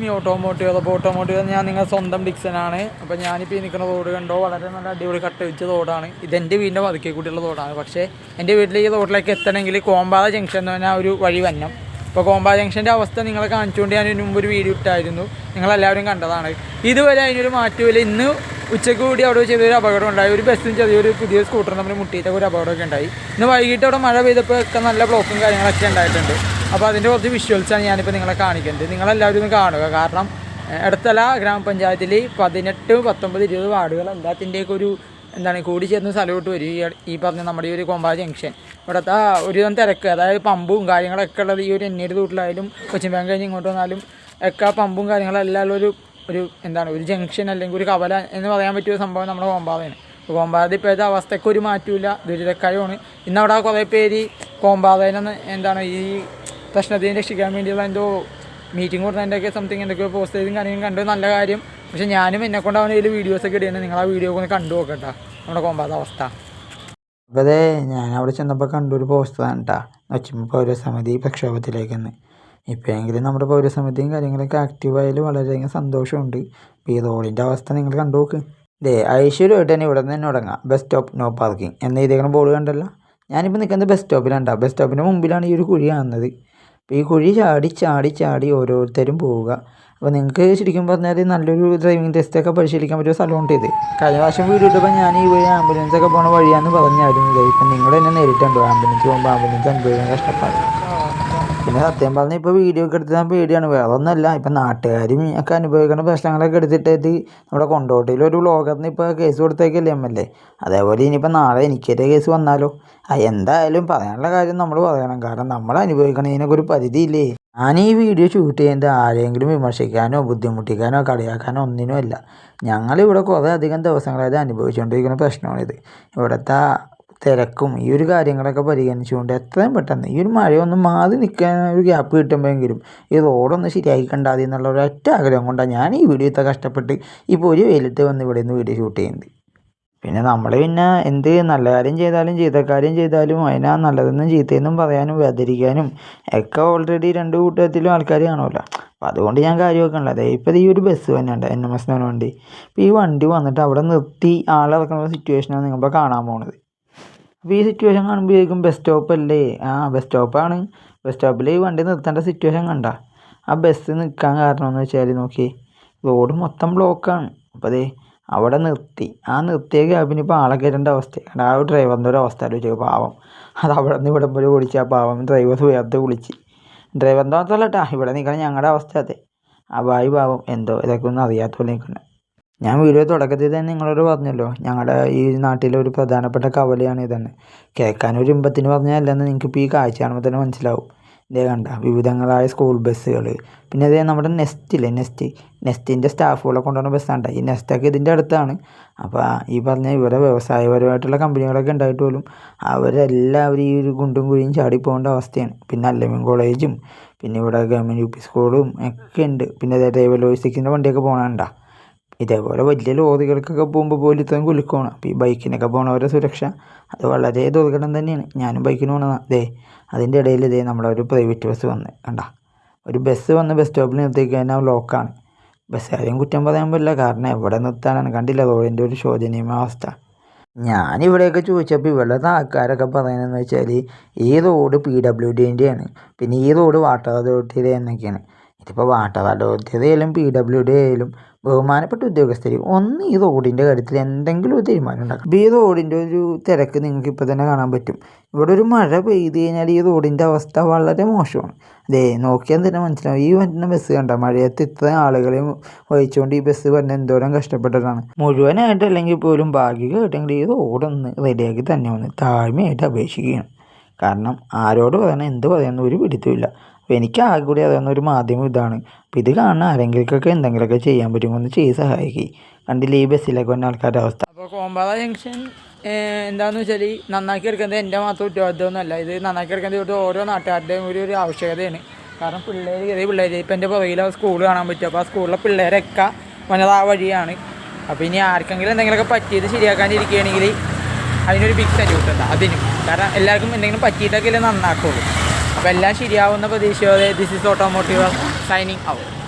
Me automotive അപ്പോൾ automotive ഞാൻ നിങ്ങളുടെ സ്വന്തം ഡിക്സനാണ് അപ്പോൾ ഞാനിപ്പോൾ ഈ നിൽക്കുന്ന റോഡ് കണ്ടോ? വളരെ നല്ല അടിപൊളി കട്ട വെച്ച റോഡാണ്. ഇതെന്റെ വീടിന്റെ പതുക്കെ കൂട്ടിയുള്ള റോഡാണ്. പക്ഷേ എന്റെ വീട്ടിൽ ഈ റോഡിലേക്ക് എത്തണമെങ്കിൽ കോമ്പാത ജംഗ്ഷൻ എന്ന് പറഞ്ഞാൽ ഒരു വഴി വന്നം. അപ്പോൾ കോമ്പാത ജംഗ്ഷന്റെ അവസ്ഥ നിങ്ങളെ കാണിച്ചുകൊണ്ട് ഞാൻ മുമ്പ് ഒരു വീഡിയോ ഇട്ടായിരുന്നു. നിങ്ങളെല്ലാവരും കണ്ടതാണ്. ഇതുവരെ അതിനൊരു മാറ്റമില്ല ഇന്ന് ഉച്ചയ്ക്ക് കൂടി അവിടെ ചെറിയൊരു അപകടം ഉണ്ടായി. ഒരു ബസ്സും ചെറിയൊരു പുതിയ സ്കൂട്ടറും തമ്മിൽ മുട്ടിയിട്ടൊക്കെ ഒരു അപകടമൊക്കെ ഉണ്ടായി. ഇന്ന് വൈകിട്ട് അവിടെ മഴ പെയ്തപ്പോൾ ഒക്കെ നല്ല ബ്ലോക്കും കാര്യങ്ങളൊക്കെ ഉണ്ടായിട്ടുണ്ട്. അപ്പോൾ അതിന്റെ കുറച്ച് വിഷ്വൽസാണ് ഞാനിപ്പോൾ നിങ്ങളെ കാണിക്കുന്നത് നിങ്ങളെല്ലാവരും കാണുക. കാരണം ഇടത്തല ഗ്രാമപഞ്ചായത്തിൽ പതിനെട്ട് പത്തൊമ്പത് ഇരുപത് വാർഡുകൾ എല്ലാത്തിന്റെയൊക്കെ ഒരു എന്താണ് കൂടി ചേർന്ന് സ്ഥലമോട്ട് വരും. ഈ പറഞ്ഞ നമ്മുടെ ഈ ഒരു കൊമ്പാ ജംഗ്ഷൻ. ഇവിടുത്തെ ഒരു ഒരുവിധം തിരക്ക്. അതായത് പമ്പും കാര്യങ്ങളൊക്കെ ഉള്ളത് ഈ ഒരു എന്നീട് വീട്ടിലായാലും കൊച്ചിൻ ബാങ്ക് കഴിഞ്ഞ് ഇങ്ങോട്ട് വന്നാലും ഒക്കെ പമ്പും കാര്യങ്ങളെല്ലാം ഒരു ഒരു എന്താണ് ഒരു ജംഗ്ഷൻ അല്ലെങ്കിൽ ഒരു കവല എന്ന് പറയാൻ പറ്റിയ സംഭവം നമ്മുടെ കോമ്പാതയാണ് കോമ്പാത ഇപ്പോഴത്തെ അവസ്ഥയ്ക്ക് ഒരു മാറ്റമില്ല ദുരിതക്കയമാണ് ഇന്നവിടെ കുറേ പേര് കോമ്പാതേനെ എന്താണ് ഈ പ്രശ്നത്തെ രക്ഷിക്കാൻ വേണ്ടിയുള്ള എന്തോ മീറ്റിംഗ് കൊടുത്തതിന്റെയൊക്കെ സംതിങ് എന്തൊക്കെയോ പോസ്റ്റ് ചെയ്തും കാര്യങ്ങളും കണ്ടു. നല്ല കാര്യം. പക്ഷെ ഞാനും എന്നെ കൊണ്ട് അവൻ ഇതിൽ വീഡിയോസൊക്കെ ഇടുന്നത് നിങ്ങൾ ആ വീഡിയോ ഒന്ന് കണ്ടു നോക്കട്ടാ. നമ്മുടെ കോമ്പാത അവസ്ഥ. അതെ ഞാൻ അവിടെ ചെന്നപ്പോൾ കണ്ടൊരു പോസ്റ്ററാണ് കേട്ടോ നച്ചിമ്മ പൗരസമിതി പ്രക്ഷോഭത്തിലേക്കെന്ന്. ഇപ്പോഴെങ്കിലും നമ്മുടെ പൗരസമിതിയും കാര്യങ്ങളൊക്കെ ആക്റ്റീവായാലും വളരെയധികം സന്തോഷമുണ്ട്. ഈ റോഡിന്റെ അവസ്ഥ നിങ്ങൾ കണ്ടു നോക്ക്. ദേ ഐശ്വര്യമായിട്ട് തന്നെ ഇവിടെ നിന്ന് തന്നെ തുടങ്ങാം ബസ് സ്റ്റോപ്പ് നോ പാർക്കിംഗ് എന്ന ഇതേക്കണം ബോർഡ് കണ്ടല്ലോ. ഞാനിപ്പോൾ നിൽക്കുന്നത് ബസ് സ്റ്റോപ്പിലാണ് ബസ് സ്റ്റോപ്പിന്റെ മുമ്പിലാണ് ഈ ഒരു കുഴി കാണുന്നത്. അപ്പോൾ ഈ കുഴി ചാടി ചാടി ചാടി ഓരോരുത്തരും പോവുക. അപ്പോൾ നിങ്ങൾക്ക് ശരിക്കും പറഞ്ഞാൽ നല്ലൊരു ഡ്രൈവിംഗ് ടെസ്റ്റൊക്കെ പരിശീലിക്കാൻ പറ്റിയ സ്ഥലമുണ്ട് ഇത്. കഴിഞ്ഞ പ്രാവശ്യം വീട് ഇട്ടപ്പോൾ ഞാൻ ഈ വഴി ആംബുലൻസ് ഒക്കെ പോണ വഴിയാണെന്ന് പറഞ്ഞായിരുന്നു ഇപ്പം നിങ്ങൾ തന്നെ നേരിട്ടുണ്ടോ ആംബുലൻസ് പോകുമ്പോൾ ആംബുലൻസ് അനുഭവിക്കുന്ന കഷ്ടപ്പാട്. പിന്നെ സത്യം പറഞ്ഞാൽ ഇപ്പോൾ വീഡിയോ ഒക്കെ എടുത്താൽ പേടിയാണ്. വേറെ ഒന്നുമല്ല ഇപ്പം നാട്ടുകാരും ഒക്കെ അനുഭവിക്കുന്ന പ്രശ്നങ്ങളൊക്കെ എടുത്തിട്ട് ഇത് നമ്മുടെ കൊണ്ടോട്ടിയിൽ ഒരു വ്ളോഗറിന് ഇപ്പോൾ കേസ് കൊടുത്തേക്കല്ലേ എം എൽ എ. അതേപോലെ ഇനിയിപ്പോൾ നാളെ എനിക്കെതിരെ കേസ് വന്നാലോ? എന്തായാലും പറയാനുള്ള കാര്യം നമ്മൾ പറയണം. കാരണം നമ്മൾ അനുഭവിക്കണതിനൊക്കെ ഒരു പരിധിയില്ലേ? ഞാൻ ഈ വീഡിയോ ഷൂട്ട് ചെയ്യുന്നത് ആരെങ്കിലും വിമർശിക്കാനോ ബുദ്ധിമുട്ടിക്കാനോ കളിയാക്കാനോ ഒന്നിനും അല്ല ഞങ്ങളിവിടെ കുറേ അധികം ദിവസങ്ങളായത് അനുഭവിച്ചുകൊണ്ടിരിക്കുന്ന പ്രശ്നമാണിത്. ഇവിടുത്തെ തിരക്കും ഈ ഒരു കാര്യങ്ങളൊക്കെ പരിഗണിച്ചുകൊണ്ട് എത്രയും പെട്ടെന്ന് ഈ ഒരു മഴയൊന്ന് മാറി നിൽക്കാൻ ഒരു ഗ്യാപ്പ് കിട്ടുമ്പോഴെങ്കിലും ഈ റോഡൊന്ന് ശരിയാക്കി കണ്ടാൽ എന്നുള്ള ഒരൊറ്റ ആഗ്രഹം കൊണ്ടാണ് ഞാൻ ഈ വീഡിയോ ഇത്ര കഷ്ടപ്പെട്ട് ഇപ്പോൾ ഒരു വെയിലിട്ട് വന്ന് ഇവിടെ നിന്ന് വീഡിയോ ഷൂട്ട് ചെയ്യുന്നത്. പിന്നെ നമ്മൾ പിന്നെ എന്ത് നല്ല കാര്യം ചെയ്താലും ചെയ്ത കാര്യം ചെയ്താലും അതിനാ നല്ലതെന്നും ചീത്തയെന്നും പറയാനും വേദരിക്കാനും ഒക്കെ ഓൾറെഡി രണ്ട് കൂട്ടത്തിലും ആൾക്കാർ കാണുമല്ലോ അപ്പോൾ അതുകൊണ്ട് ഞാൻ കാര്യം ഉള്ളത് ഇപ്പോൾ ഈ ഒരു ബസ് തന്നെയുണ്ട് എൻ എം എസ് എന്ന് വണ്ടി. ഇപ്പോൾ ഈ വണ്ടി വന്നിട്ട് അവിടെ നിർത്തി ആളിറക്കുന്ന സിറ്റുവേഷനാണ് നിങ്ങളിപ്പോൾ കാണാൻ പോണത്. അപ്പോൾ ഈ സിറ്റുവേഷൻ കാണുമ്പോൾ കാണുമ്പോഴേക്കും ബസ് സ്റ്റോപ്പ് അല്ലേ? ആ ബസ് സ്റ്റോപ്പാണ് ബസ് സ്റ്റോപ്പിൽ വണ്ടി നിർത്തേണ്ട സിറ്റുവേഷൻ കണ്ട. ആ ബസ് നിൽക്കാൻ കാരണം എന്ന് വെച്ചാൽ നോക്കി റോഡ് മൊത്തം ബ്ലോക്കാണ് അപ്പോൾ അതേ അവിടെ നിർത്തി. ആ നിർത്തിയ ക്യാബിന് ഇപ്പോൾ ആളെ കയറേണ്ട അവസ്ഥയാണ് ആ ഒരു ഡ്രൈവറിന്റെ ഒരു അവസ്ഥ ആലോചിച്ചു പാവം. അത് അവിടെ നിന്ന് ഇവിടെ പോലെ വിളിച്ച് ആ പാവം ഡ്രൈവർ വേർത്ത് വിളിച്ച്. ഡ്രൈവറിന്റെ മാത്രമല്ല കേട്ടാ ഇവിടെ നിൽക്കണം ഞങ്ങളുടെ അവസ്ഥ അതെ. ആ ബായി പാവം എന്തോ ഇതൊക്കെ ഒന്നും അറിയാത്ത പോലെ നിൽക്കുന്നത് ഞാൻ വീഡിയോ തുടക്കത്തിൽ തന്നെ നിങ്ങളോട് പറഞ്ഞല്ലോ ഞങ്ങളുടെ ഈ നാട്ടിലെ ഒരു പ്രധാനപ്പെട്ട കവലയാണ് ഇതെന്ന്. കേൾക്കാനൊരു ഇമ്പത്തിന് പറഞ്ഞാലല്ലെന്ന് നിങ്ങൾക്ക് ഇപ്പോൾ ഈ കാഴ്ച കാണുമ്പോൾ തന്നെ മനസ്സിലാവും. ഇതേ കണ്ട വിവിധങ്ങളായ സ്കൂൾ ബസ്സുകൾ പിന്നെ അതേ നമ്മുടെ നെസ്റ്റില്ലേ നെസ്റ്റ് നെസ്റ്റിന്റെ സ്റ്റാഫുകളെ കൊണ്ടുവന്ന ബസ്സാണ് ഈ നെസ്റ്റൊക്കെ ഇതിന്റെ അടുത്താണ്. അപ്പോൾ ഈ പറഞ്ഞ ഇവരെ വ്യവസായപരമായിട്ടുള്ള കമ്പനികളൊക്കെ ഉണ്ടായിട്ട് പോലും അവരെല്ലാവരും ഈ ഒരു കുണ്ടും കുഴിയും ചാടി പോകേണ്ട അവസ്ഥയാണ്. പിന്നെ അല്ലമീൻ കോളേജും പിന്നെ ഇവിടെ ഗവൺമെന്റ് യു പി സ്കൂളും ഒക്കെ ഉണ്ട്. പിന്നെ അതേ ഡ്രൈവർ ലോജിസ്റ്റിക്സിന്റെ വണ്ടിയൊക്കെ പോകണണ്ട ഇതേപോലെ വലിയ ലോറികൾക്കൊക്കെ പോകുമ്പോൾ പോലും ഇത്രയും കുലുക്കമാണ് അപ്പോൾ ഈ ബൈക്കിനൊക്കെ പോകണവരുടെ സുരക്ഷ അത് വളരെ ദുർഘടം തന്നെയാണ്. ഞാനും ബൈക്കിന് പോകണതാണ് ദേ അതിന്റെ ഇടയിൽ ഇതേ നമ്മുടെ ഒരു പ്രൈവറ്റ് ബസ് വന്ന്. കണ്ട? ഒരു ബസ് വന്ന് ബസ് സ്റ്റോപ്പിൽ നിർത്തി കഴിഞ്ഞാൽ ലോക്കാണ് ബസ് ആരെയും കുറ്റം പറയാൻ പറ്റില്ല. കാരണം എവിടെ നിർത്താനാണ്? കണ്ടില്ല? റോഡിന്റെ ഒരു ശോചനീയമായ അവസ്ഥ. ഞാനിവിടെയൊക്കെ ചോദിച്ചപ്പോൾ ഇവിടുത്തെ ആൾക്കാരൊക്കെ പറയുന്നതെന്ന് വെച്ചാൽ ഈ റോഡ് പി ഡബ്ല്യു ഡിന്റെയാണ് പിന്നെ ഈ റോഡ് വാട്ടർ അതോറിറ്റിയുടെ എന്നൊക്കെയാണ്. ഇതിപ്പോൾ വാട്ടർ അതോറിറ്റിയുടെ ആയാലും പി ഡബ്ല്യു ഡി ആയാലും ബഹുമാനപ്പെട്ട ഉദ്യോഗസ്ഥർ ഒന്ന് ഈ റോഡിന്റെ കാര്യത്തിൽ എന്തെങ്കിലും ഒരു തീരുമാനം ഉണ്ടാക്കണം. ഈ റോഡിന്റെ ഒരു തിരക്ക് നിങ്ങൾക്ക് ഇപ്പോൾ തന്നെ കാണാൻ പറ്റും. ഇവിടെ ഒരു മഴ പെയ്ത് കഴിഞ്ഞാൽ ഈ റോഡിന്റെ അവസ്ഥ വളരെ മോശമാണ്. അതേ നോക്കിയാൽ തന്നെ മനസ്സിലാവും. ഈ വരുന്ന ബസ് കണ്ട മഴയത്ത് ഇത്ര ആളുകളെ വഹിച്ചുകൊണ്ട് ഈ ബസ് വരുന്ന എന്തോരം കഷ്ടപ്പെട്ടതാണ്. മുഴുവനായിട്ട് അല്ലെങ്കിൽ പോലും ഭാഗികമായിട്ടെങ്കിൽ ഈ റോഡൊന്ന് റെഡിയാക്കി തന്നെ വന്ന് താഴ്മയായിട്ട് അപേക്ഷിക്കുകയാണ് കാരണം ആരോട് പറയണം? എന്ത് പറയുന്ന ഒരു പിടുത്തമില്ല അപ്പോൾ എനിക്ക് ആകെ കൂടി അറിയാവുന്ന ഒരു മാധ്യമം ഇതാണ്. അപ്പോൾ ഇത് കാണുന്ന ആരെങ്കിലൊക്കെ എന്തെങ്കിലുമൊക്കെ ചെയ്യാൻ പറ്റുമോ ഒന്ന് ചെയ്ത് സഹായിക്കും. കണ്ടില്ല ഈ ബസ്സിലൊക്കെ വന്ന ആൾക്കാരുടെ അവസ്ഥ? അപ്പോൾ കോമ്പാല ജംഗ്ഷൻ എന്താണെന്ന് വെച്ചാൽ നന്നാക്കി എടുക്കുന്നത് എന്റെ മാത്രം ഉത്തരവാദിത്തമൊന്നുമല്ല ഇത് നന്നാക്കി എടുക്കുന്നത് ഓരോ നാട്ടുകാരുടെയും ഒരു ഒരു ആവശ്യകതയാണ്. കാരണം പിള്ളേർ ചെറിയ പിള്ളേർ ഇപ്പം എന്റെ പുറകിൽ സ്കൂൾ കാണാൻ പറ്റും. അപ്പോൾ ആ സ്കൂളിലെ പിള്ളേരൊക്കെ വന്നത് ആ വഴിയാണ്. അപ്പോൾ ഇനി ആർക്കെങ്കിലും എന്തെങ്കിലുമൊക്കെ പറ്റിയത് ശരിയാക്കാനിരിക്കുകയാണെങ്കിൽ അതിനൊരു ബിഗ് സല്യൂട്ട് ഉണ്ട്. അതിനും. കാരണം എല്ലാവർക്കും എന്തെങ്കിലും പറ്റിയിട്ടൊക്കെ നന്നാക്കുള്ളൂ. അപ്പോൾ എല്ലാം ശരിയാവുന്ന പ്രതീക്ഷയോടെ this is automotive signing out